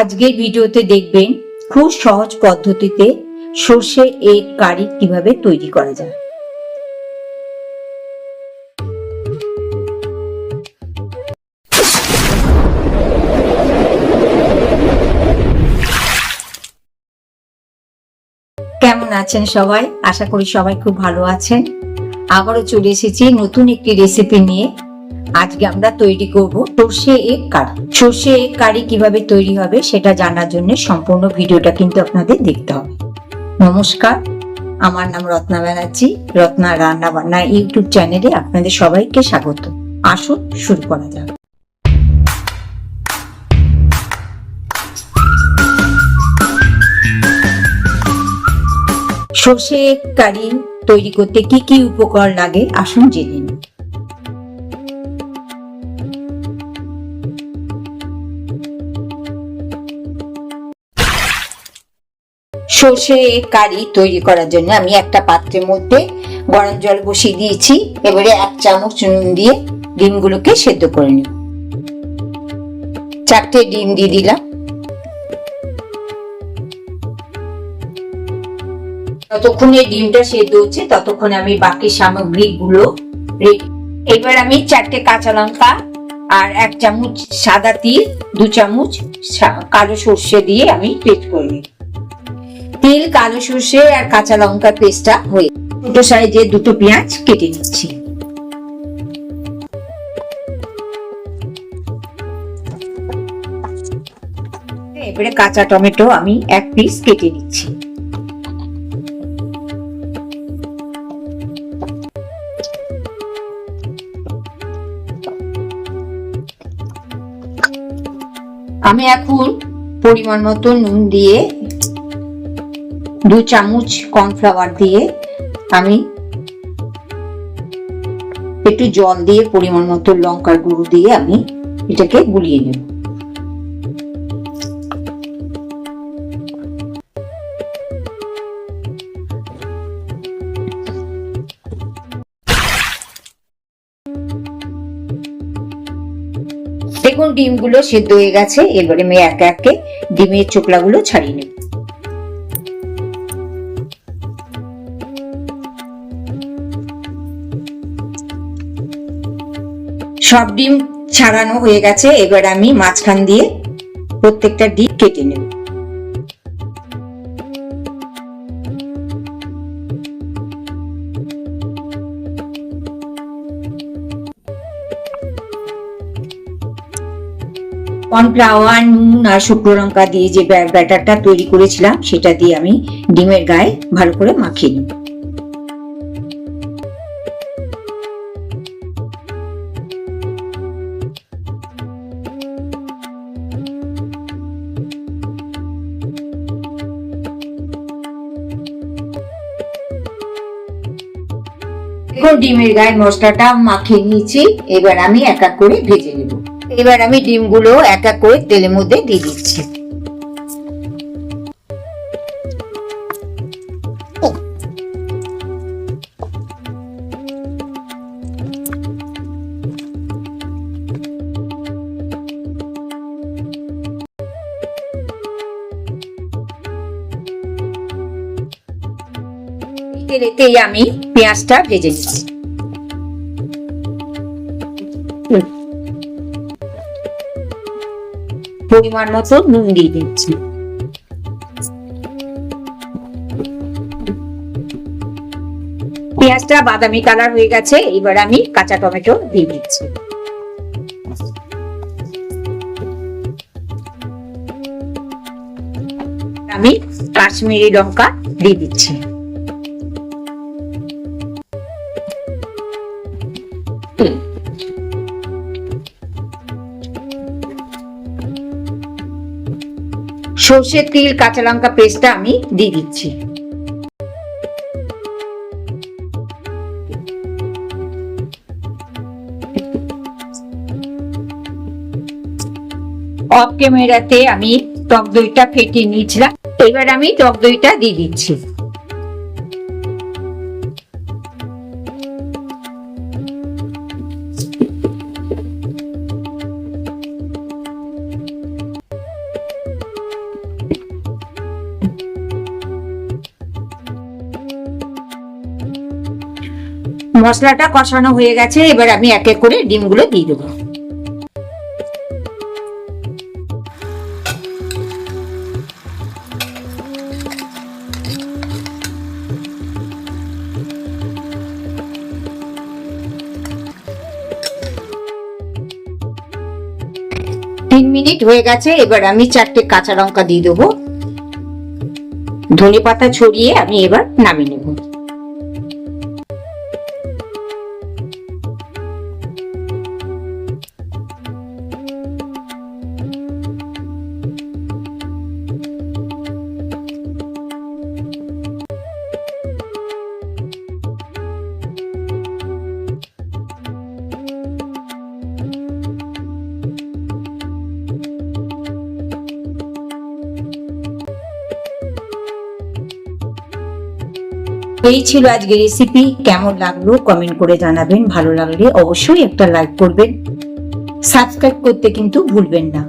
আজকের ভিডিওতে দেখবেন খুব সহজ পদ্ধতিতে সর্ষে এগ কারি কীভাবে তৈরি করা যায়। কেমন আছেন সবাই? আশা করি সবাই খুব ভালো আছেন। আবারও চলে এসেছি নতুন একটি রেসিপি নিয়ে। আজকে আমরা তৈরি করব সর্ষে এগ কারি। সর্ষে এগ কারি কীভাবে তৈরি হবে সেটা জানার জন্য সম্পূর্ণ ভিডিওটা কিন্তু আপনাদের দেখতে হবে। নমস্কার, আমার নাম রত্না ব্যানার্জি, রত্না রান্না বান্না ইউটিউব চ্যানেলে আপনাদের সবাইকে স্বাগত। আসুন শুরু করা যাক। সর্ষে কারি তৈরি করতে কি কি উপকরণ লাগে? আসুন জেনে নিন সর্ষে কারি তৈরি করার জন্য আমি একটা পাত্রের মধ্যে গরম জল বসিয়ে দিয়েছি। এবারে এক চামচ নুন দিয়ে ডিমগুলোকে সেদ্ধ করে নিব। চারটে ডিম দিয়ে দিলাম। ততক্ষণে ডিমটা সেদ্ধ হচ্ছে, ততক্ষণে আমি বাকি সামগ্রীগুলো এবার আমি চারটে কাঁচা লঙ্কা আর এক চামচ সাদা তিল, দু চামচ কালো সর্ষে দিয়ে আমি পেস্ট করে নিই তিল, কালো সর্ষে আর কাঁচা লঙ্কা পেস্টটা হয়ে ছোট সাইজের দুটো পেঁয়াজ কেটে নিচ্ছি। এবারে কাঁচা টমেটো আমি এক পিস কেটে নিচ্ছি। আমি এখন পরিমাণ মতো নুন দিয়ে দু চামচ কর্নফ্লাওয়ার দিয়ে আমি একটু জল দিয়ে পরিমাণ মতো লঙ্কার গুঁড়ো দিয়ে আমি এটাকে গুলিয়ে নেব। দেখুন ডিমগুলো সেদ্ধ হয়ে গেছে, এবারে আমি একে একে ডিমের চোকলাগুলো ছাড়িয়ে নেব। সব ডিম ছাড়ানো হয়ে গেছে। এবার আমি মাঝখান দিয়ে প্রত্যেকটা ডিম কেটে নেব। কর্নফ্লাওয়ার, নুন আর শুকনো লঙ্কা দিয়ে যে ব্যা- ব্যাটারটা তৈরি করেছিলাম, সেটা দিয়ে আমি ডিমের গায়ে ভালো করে মাখিয়ে নেব। দেখুন ডিমের গায়ে মশলাটা মাখিয়ে নিয়েছি। এবার আমি এক এক করে ভেজে নেব। এবার আমি ডিমগুলো এক এক করে তেলের মধ্যে দিয়ে দিচ্ছি। তেলেতেই আমি পেঁয়াজটা ভেজে নিচ্ছি। পরিমাণ মতো নুন দিয়ে দিচ্ছি। পেঁয়াজটা বাদামি কালার হয়ে গেছে, এবার আমি কাঁচা টমেটো দিয়ে দিচ্ছি। আমি কাশ্মীরি লঙ্কা দিয়ে দিচ্ছি। সর্ষের তিল, কাঁচা লঙ্কা পেস্টটা আমি দিয়ে দিচ্ছি। অফ ক্যামেরাতে আমি টক দইটা ফেটিয়ে নিয়েছিলাম। এবার আমি টক দইটা দিয়ে দিচ্ছি। মশলাটা কষানো হয়ে গেছে, এবার আমি এক এক করে ডিমগুলো দিয়ে দেবো। তিন মিনিট হয়ে গেছে, এবার আমি চারটে কাঁচা লঙ্কা দিয়ে দেবো। ধনে পাতা ছড়িয়ে আমি এবার নামিয়ে নেব। এই ছিল আজকে রেসিপি কেমন লাগল কমেন্ট করে জানাবেন। ভালো লাগলে অবশ্যই একটা লাইক করবেন। সাবস্ক্রাইব করতে কিন্তু ভুলবেন না।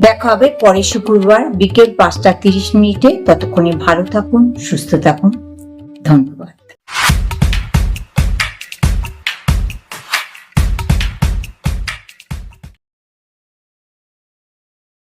দেখা হবে পরের শুক্রবার বিকেল পাঁচটা তিরিশ মিনিটে। ততক্ষণে ভালো থাকুন, সুস্থ থাকুন। ধন্যবাদ।